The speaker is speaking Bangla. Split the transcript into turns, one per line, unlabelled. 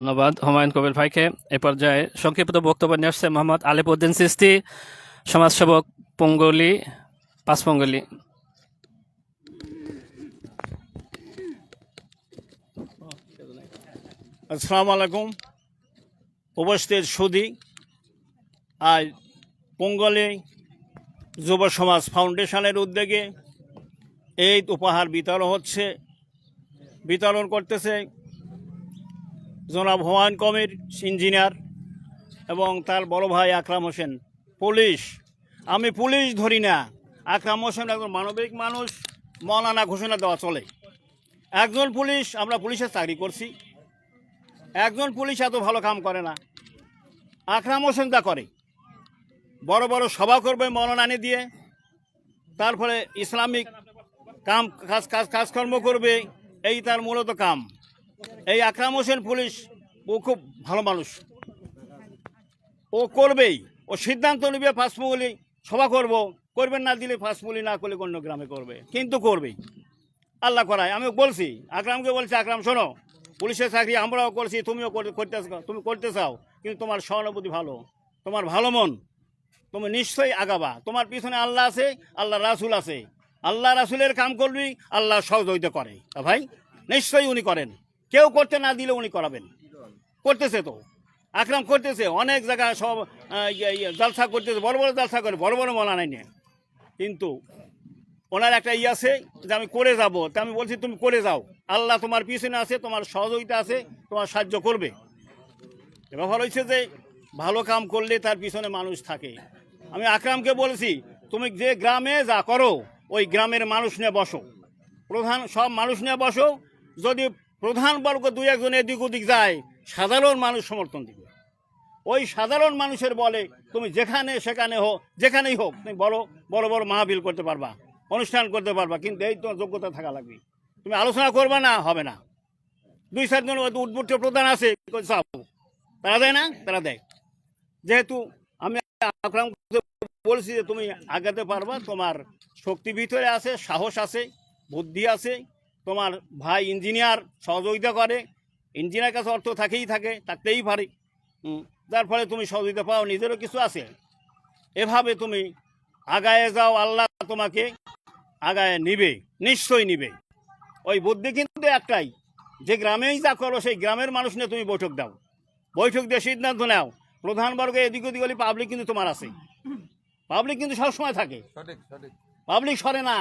ধন্যবাদ হুমায়ুন কবির ভাইকে। এ পর্যায়ে সংক্ষিপ্ত বক্তব্য নিয়ে আসছে মোহাম্মদ আলিপুদ্দিন সিস্তি, সমাজসেবক পঙ্গলি, পাঁচপঙ্গলি।
আসসালামু আলাইকুম। উপস্থিত সুদি আজ পঙ্গলে যুব সমাজ ফাউন্ডেশনের উদ্যোগে এই উপহার বিতরণ হচ্ছে, বিতরণ করতেছে জনাব হুমায়ুন কমির ইঞ্জিনিয়ার এবং তার বড় ভাই আকরাম হোসেন। পুলিশ। আমি পুলিশ ধরি না। আকরাম হোসেন একজন মানবিক মানুষ, মৌলানা ঘোষণা দেওয়া চলে। একজন পুলিশ, আমরা পুলিশের চাকরি করছি। একজন পুলিশ এত ভালো কাম করে না। আকরাম হোসেন তা করে। বড় বড় সভা করবে মৌলানানি দিয়ে। তারপরে ইসলামিক কাম, কাজ কাজ, কাজকর্ম করবে। এই তার মূলত কাম। এই আকরাম হোসেন পুলিশ, ও খুব ভালো মানুষ। ও করবেই, ও সিদ্ধান্ত নেবে ফাঁসমুলি সভা করব। করবেন না দিলে ফাঁসমুলি না করলে অন্য গ্রামে করবে। কিন্তু করবেই। আল্লাহ করায়, আমি বলছি, আকরামকে বলছি, আকরাম, শোনো, পুলিশের চাকরি আমরাও করছি, তুমিও কর- করতে তুমি করতে চাও, কিন্তু তোমার সহানুভূতি ভালো। তোমার ভালো মন, তুমি নিশ্চয়ই আগাবা। তোমার পিছনে আল্লাহ আছে, আল্লাহ রাসুল আছে। আল্লাহ রাসুলের কাম করবি, আল্লাহ সহযোগিতা করে। ভাই, নিশ্চয়ই উনি করেন। কেউ করতে না দিলে উনি করাবেন। করতেছে তো। আকরাম করতেছে অনেক জায়গায় সব ইয়ে, ইয়ে, জলসা করতেছে বড় বড় জলসা করে বড় বড় মলা নাই কিন্তু ওনার একটা ই আছে যে আমি করে যাব তা আমি বলছি তুমি করে যাও। আল্লাহ তোমার পিছনে আছে তোমার সহযোগিতা আছে তোমার সাহায্য করবে। ব্যাপার হয়েছে যে ভালো কাম করলে তার পিছনে মানুষ থাকে। আমি আকরামকে বলেছি তুমি যে গ্রামে যা করো ওই গ্রামের মানুষ নিয়ে বসো। প্রধান সব মানুষ নিয়ে বসো। যদি প্রধান বর্গ দুই একজন এদিক ওদিক যায়, সাধারণ মানুষ সমর্থন দিবে। ওই সাধারণ মানুষের বলে, তুমি যেখানে সেখানে হোক যেখানেই হোক, তুমি বড় বড় বড় মাহবিল করতে পারবা, অনুষ্ঠান করতে পারবা, কিন্তু এই তোমার যোগ্যতা থাকা লাগবে। তুমি আলোচনা করবে না, হবে না। দুই চারজন উদ্বুদ্ধ প্রধান আছে তারা দেয় না? তারা দেয়। যেহেতু আমি বলছি যে, তুমি আগাতে পারবা, তোমার শক্তি ভিতরে আছে, সাহস আছে, বুদ্ধি আছে তোমার ভাই ইঞ্জিনিয়ার সহযোগিতা করে। ইঞ্জিনিয়ার কাছে অর্থ থাকেই থাকে থাকতেই পারে। যার ফলে তুমি সহযোগিতা পাও নিজেরও কিছু আছে। এভাবে তুমি আগায়ে যাও আল্লাহ তোমাকে আগায় নিবে নিশ্চয়ই নিবে। ওই বুদ্ধি কিন্তু একটাই যে গ্রামেই যা করো সেই গ্রামের মানুষ নিয়ে তুমি বৈঠক দাও। বৈঠক দিয়ে সিদ্ধান্ত নাও প্রধান বর্গ এদিক ওদিক হলে পাবলিক কিন্তু তোমার আছে। পাবলিক কিন্তু সবসময় থাকে। পাবলিক সরে না।